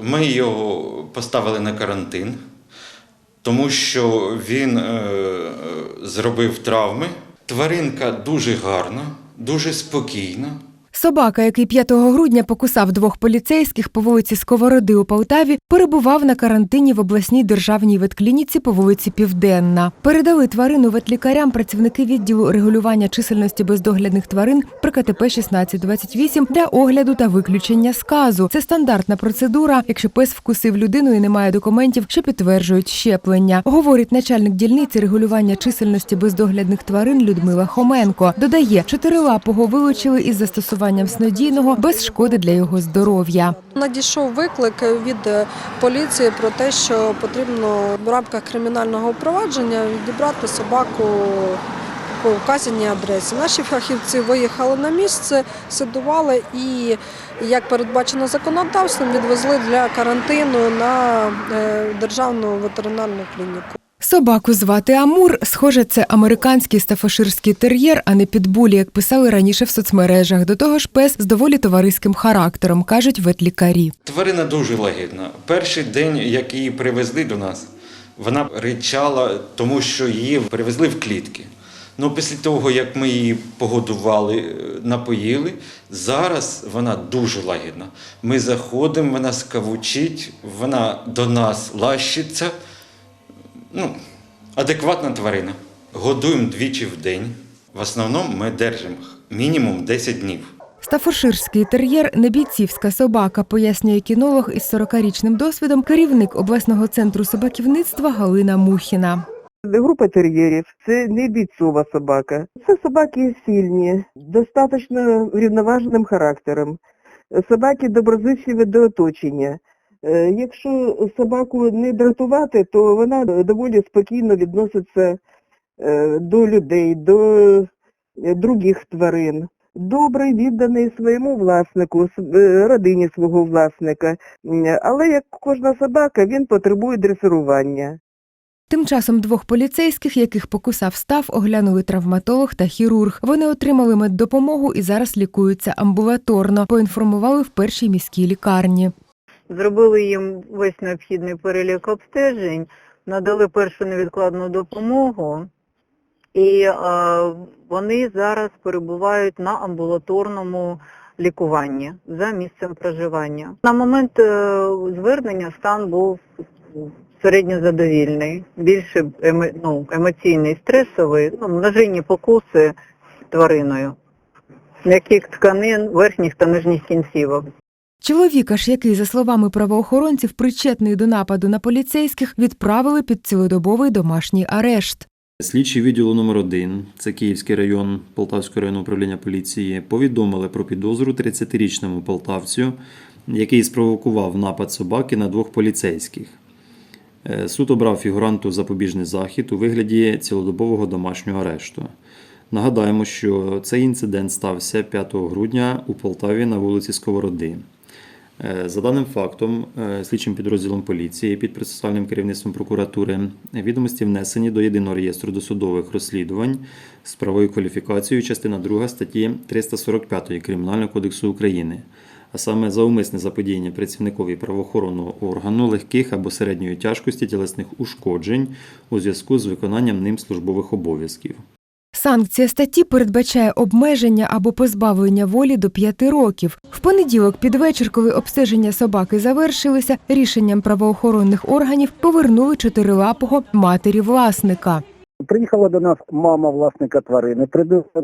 Ми його поставили на карантин, тому що він е, зробив травми. Тваринка дуже гарна, дуже спокійна. Собака, який 5 грудня покусав двох поліцейських по вулиці Сковороди у Полтаві, перебував на карантині в обласній державній ветклініці по вулиці Південна. Передали тварину ветлікарям працівники відділу регулювання чисельності бездоглядних тварин при КТП 1628 для огляду та виключення сказу. Це стандартна процедура, якщо пес вкусив людину і немає документів, що підтверджують щеплення. Говорить начальник дільниці регулювання чисельності бездоглядних тварин Людмила Хоменко. Додає, чотирилапого вилучили із застосуванням снодійного без шкоди для його здоров'я. Надійшов виклик від е, поліції про те, що потрібно в рамках кримінального провадження відібрати собаку по вказаній адресі. Наші фахівці виїхали на місце, сидували і, як передбачено законодавством, відвезли для карантину на е, державну ветеринарну клініку. Собаку звати Амур. Схоже, це американський стафаширський тер'єр, а не підбулі, як писали раніше в соцмережах. До того ж, пес з доволі товариським характером, кажуть ветлікарі. Тварина дуже лагідна. Перший день, як її привезли до нас, вона ричала, тому що її привезли в клітки. Ну, після того, як ми її погодували, е, напоїли, зараз вона дуже лагідна. Ми заходимо, вона скавучить, вона до нас лащиться. Ну, адекватна тварина. Годуємо двічі в день. В основному ми держимо мінімум 10 днів. Стафоширський тер'єр не бійцівська собака, пояснює кінолог із 40-річним досвідом, керівник обласного центру собаківництва Галина Мухіна. Група тер'єрів це не бійцова собака. Це собаки сильні, достатньо рівноважним характером. Собаки доброзичливі до оточення. Е, Якщо собаку не дратувати, то вона доволі спокійно відноситься е, до людей, до е, других тварин. Добрий, відданий своєму власнику, родині свого власника. Але як кожна собака, він потребує дресирування. Тим часом двох поліцейських, яких покусав став, оглянули травматолог та хірург. Вони отримали меддопомогу і зараз лікуються амбулаторно. Поінформували в першій міській лікарні. Зробили їм весь необхідний перелік обстежень, надали першу невідкладну допомогу, і е, вони зараз перебувають на амбулаторному лікуванні за місцем проживання. На момент е, звернення стан був середньо задовільний, більше емо- ну, емоційний, стресовий, ну, множинні покуси твариною, м'яких тканин верхніх та нижніх кінцівок. Чоловіка ж, який, за словами правоохоронців, причетний до нападу на поліцейських, відправили під цілодобовий домашній арешт. Слідчі відділу номер 1 це Київський район Полтавського районного управління поліції, повідомили про підозру 30-річному полтавцю, який спровокував напад собаки на двох поліцейських. Е, Суд обрав фігуранту запобіжний захід у вигляді цілодобового домашнього арешту. Нагадаємо, що цей інцидент стався 5 грудня у Полтаві на вулиці Сковороди. Е, За даним фактом, е, слідчим підрозділом поліції під процесуальним керівництвом прокуратури відомості внесені до єдиного реєстру досудових розслідувань з правою кваліфікацією частина 2 статті 345 Кримінального кодексу України, а саме за умисне заподіяння працівникові правоохоронного органу легких або середньої тяжкості тілесних ушкоджень у зв'язку з виконанням ним службових обов'язків. Санкція статті передбачає обмеження або позбавлення волі до п'яти років. В понеділок під вечір, коли обстеження собаки завершилися, рішенням правоохоронних органів повернули чотирилапого матері власника. Приїхала до нас мама власника тварини,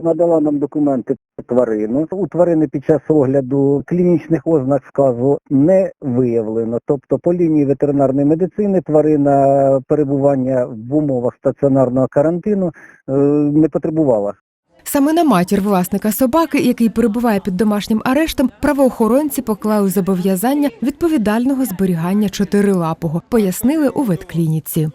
надала нам документи тварину. У тварини під час огляду клінічних ознак сказу не виявлено. Тобто по лінії ветеринарної медицини тварина перебування в умовах стаціонарного карантину е, не потребувала. Саме на матір власника собаки, який перебуває під домашнім арештом, правоохоронці поклали зобов'язання відповідального зберігання чотирилапого, пояснили у ветклініці.